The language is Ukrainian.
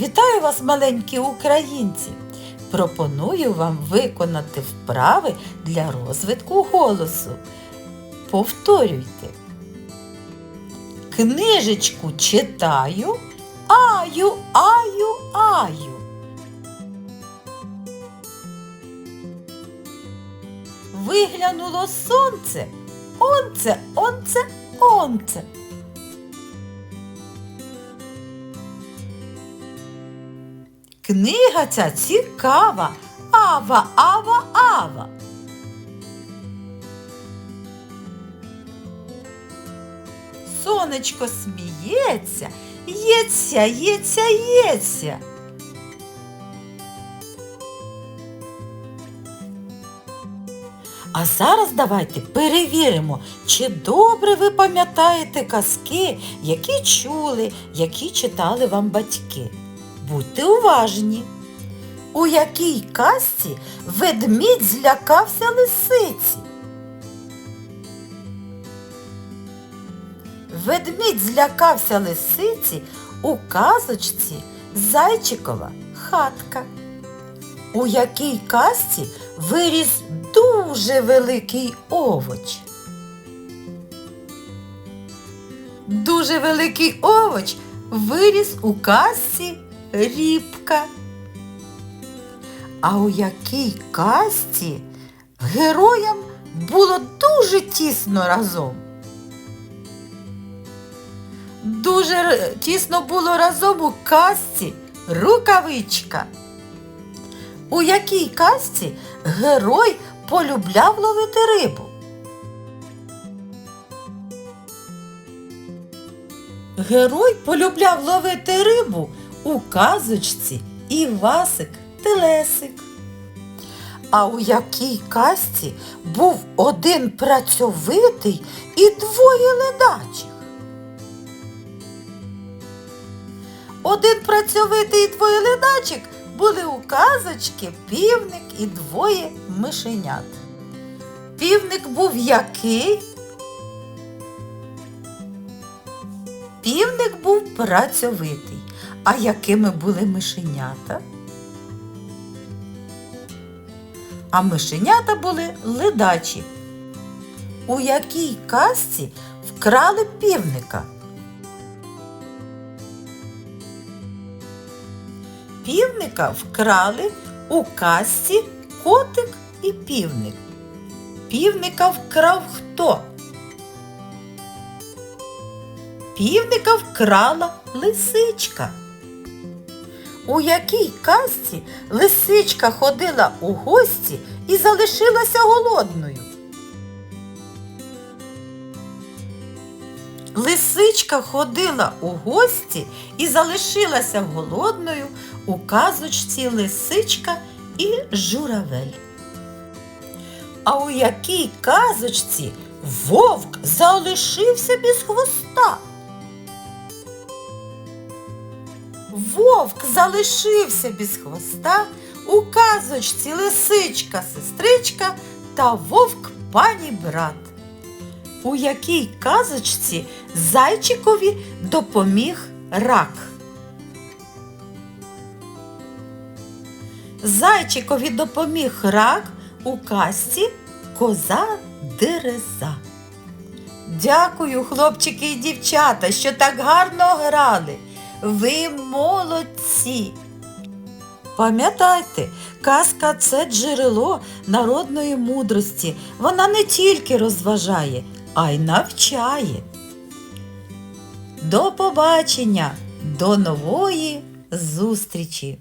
Вітаю вас, маленькі українці! Пропоную вам виконати вправи для розвитку голосу. Повторюйте. Книжечку читаю, аю, аю, аю. Виглянуло сонце, онце, онце, онце. Книга ця цікава. Ава, ава, ава. Сонечко сміється, ється, ється, ється. А зараз давайте перевіримо, чи добре ви пам'ятаєте казки, які чули, які читали вам батьки. Будьте уважні. У якій казці ведмідь злякався лисиці? Ведмідь злякався лисиці у казочці Зайчикова хатка. У якій казці виріс дуже великий овоч? Дуже великий овоч виріс у казці рібка. А у якій казці героям було дуже тісно разом? Дуже тісно було разом у казці рукавичка. У якій казці герой полюбляв ловити рибу? Герой полюбляв ловити рибу у казочці Івасик Телесик. А у якій казці був один працьовитий і двоє ледачих? Один працьовитий і двоє ледачих були у казочки півник і двоє мишенят. Півник був який? Півник був працьовитий. А якими були мишенята? А мишенята були ледачі. У якій казці вкрали півника? Півника вкрали у казці котик і півник. Півника вкрав хто? Півника вкрала лисичка. У якій казці лисичка ходила у гості і залишилася голодною? Лисичка ходила у гості і залишилася голодною у казочці Лисичка і Журавель. А у якій казочці вовк залишився без хвоста? Вовк залишився без хвоста у казочці лисичка сестричка та вовк пані брат. У якій казочці зайчикові допоміг рак? Зайчикові допоміг рак у казці коза дереза. Дякую, хлопчики і дівчата, що так гарно грали. Ви молодці. Пам'ятайте, казка це джерело народної мудрості. Вона не тільки розважає, а й навчає. До побачення, до нової зустрічі!